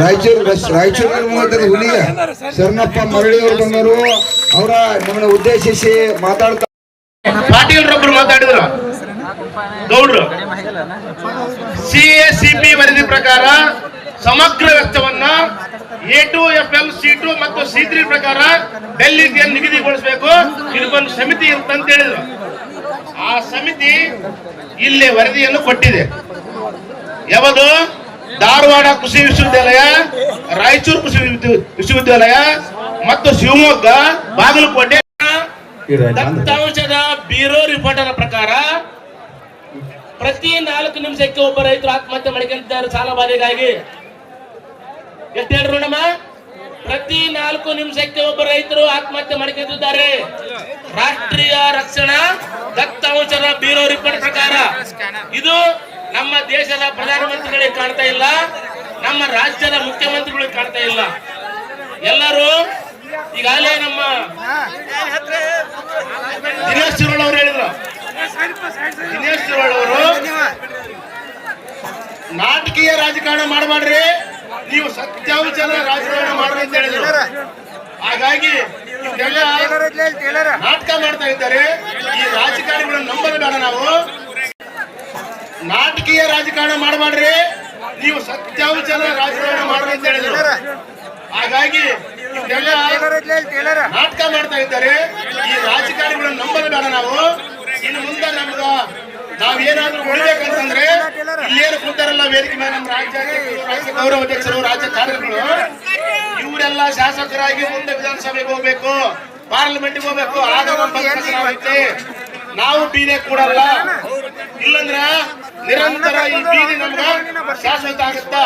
Raichur bus, Raichur ಮೂವತ್ತೈದು ಹುಲಿಗ ಶರಣಪ್ಪ ಮರಳಿ ಅವರು ಬಂದರು. ಅವರ ನಮ್ಮನ್ನ ಉದ್ದೇಶಿಸಿ ಮಾತಾಡ್ತಾ ಪಾಟೀಲ್ರೊಬ್ರು ಮಾತಾಡಿದ್ರು. ಗೌಡ್ರು. ಸಿ ಎ ಸಿ ಪಿ ವರದಿ ಪ್ರಕಾರ ಸಮಗ್ರ ವೆಚ್ಚವನ್ನ A two F L C two ಮತ್ತು ಸಿ ತ್ರೀ ಪ್ರಕಾರ ಡೆಲ್ಲಿಗೆ ನಿಗದಿಗೊಳಿಸಬೇಕು. ಇದಕ್ಕೊಂದು ಸಮಿತಿ ಇರುತ್ತೆ ಅಂತ ಹೇಳಿದ್ರು. ಆ ಸಮಿತಿ ಇಲ್ಲಿ ವರದಿಯನ್ನು ಕೊಟ್ಟಿದೆ. ಯಾವುದು? ಧಾರವಾಡ ಕೃಷಿ ವಿಶ್ವವಿದ್ಯಾಲಯ, ರಾಯಚೂರು ಕೃಷಿ ವಿಶ್ವವಿದ್ಯಾಲಯ ಮತ್ತು ಶಿವಮೊಗ್ಗ, ಬಾಗಲಕೋಟೆ. ದತ್ತಾಂಶದ ಬ್ಯೂರೋ ರಿಪೋರ್ಟರ್ ಪ್ರಕಾರ ಪ್ರತಿ ನಾಲ್ಕು ನಿಮಿಷಕ್ಕೆ ಒಬ್ಬ ರೈತರು ಆತ್ಮಹತ್ಯೆ ಮಾಡ್ಕೊಂತಿದ್ದಾರೆ ಸಾಲ ಬಾಧೆಗಾಗಿ. ಎಷ್ಟು ಹೇಳ್ರು ನಮ್ಮ ಪ್ರತಿ ನಾಲ್ಕು ನಿಮಿಷಕ್ಕೆ ಒಬ್ಬ ರೈತರು ಆತ್ಮಹತ್ಯೆ ಮಾಡ್ಕೊಂತಿದ್ದಾರೆ ರಾಷ್ಟ್ರೀಯ ರಕ್ಷಣಾ ದತ್ತಾಂಶದ ಬ್ಯೂರೋ ರಿಪೋರ್ಟ್ ಪ್ರಕಾರ ಇದು ನಮ್ಮ ದೇಶದ ಪ್ರಧಾನಮಂತ್ರಿಗಳಿಗೆ ಕಾಣ್ತಾ ಇಲ್ಲ ನಮ್ಮ ರಾಜ್ಯದ ಮುಖ್ಯಮಂತ್ರಿಗಳಿಗೆ ಕಾಣ್ತಾ ಇಲ್ಲ. ಎಲ್ಲರೂ ಈಗಾಗಲೇ ನಮ್ಮ ದಿನೇಶ್ ಶಿರೋಳ್ ಅವರು ಹೇಳಿದ್ರು. ದಿನೇಶ್ ಶಿರೋಳ್ ಅವರು ನಾಟಕೀಯ ರಾಜಕಾರಣ ಮಾಡಬಾಡ್ರಿ ನೀವು ಸತ್ಯಾಂಶದ ರಾಜಕಾರಣ ಮಾಡ್ರಿ ಅಂತ ಹೇಳಿದ್ರು. ಹಾಗಾಗಿ ನಾಟಕ ಮಾಡ್ತಾ ಇದ್ದಾರೆ. ಈ ರಾಜಕಾರಣಿಗಳನ್ನು ನಂಬಲು ಬೇಡ ನಾವು. ನಾಟಕೀಯ ರಾಜಕಾರಣ ಮಾಡಬಾಡ್ರಿ. ನೀವು ಸತ್ಯಾಂಶನ ರಾಜಕಾರಣ ಮಾಡ್ರಿ ಅಂತ ಹೇಳಿದ್ರು. ಹಾಗಾಗಿ ನಾಟಕ ಮಾಡ್ತಾ ಇದ್ದಾರೆ. ಈ ರಾಜಕಾರಣಿಗಳನ್ನು ನಂಬಲು ಬೇಡ ನಾವು. ಇನ್ನು ಮುಂದೆ ನಮ್ಗ ನಾವೇನಾದ್ರೂ ಉಳಿಬೇಕಂತಂದ್ರೆ ಇಲ್ಲೇನು ಕೂತಾರಲ್ಲ ವೇದಿಕೆ ಮೇಲೆ ನಮ್ಮ ರಾಜ್ಯ ರಾಜ್ಯ ಗೌರವ ಅಧ್ಯಕ್ಷರು ರಾಜ್ಯ ಕಾರ್ಯಗಳು ಇವರೆಲ್ಲ ಶಾಸಕರಾಗಿ ಮುಂದೆ ವಿಧಾನಸಭೆಗೆ ಹೋಗ್ಬೇಕು ಪಾರ್ಲಿಮೆಂಟ್ಗೆ ಹೋಗ್ಬೇಕು. ಆಗ ನಮ್ಮ ನಾವು ಬೀದೆ ಕೂಡಲ್ಲ. ಇಲ್ಲಂದ್ರ ನಿರಂತರ ಈ ಬೀದಿ ನಮ್ಗೆ ಶಾಶ್ವತ ಆಗುತ್ತಾ?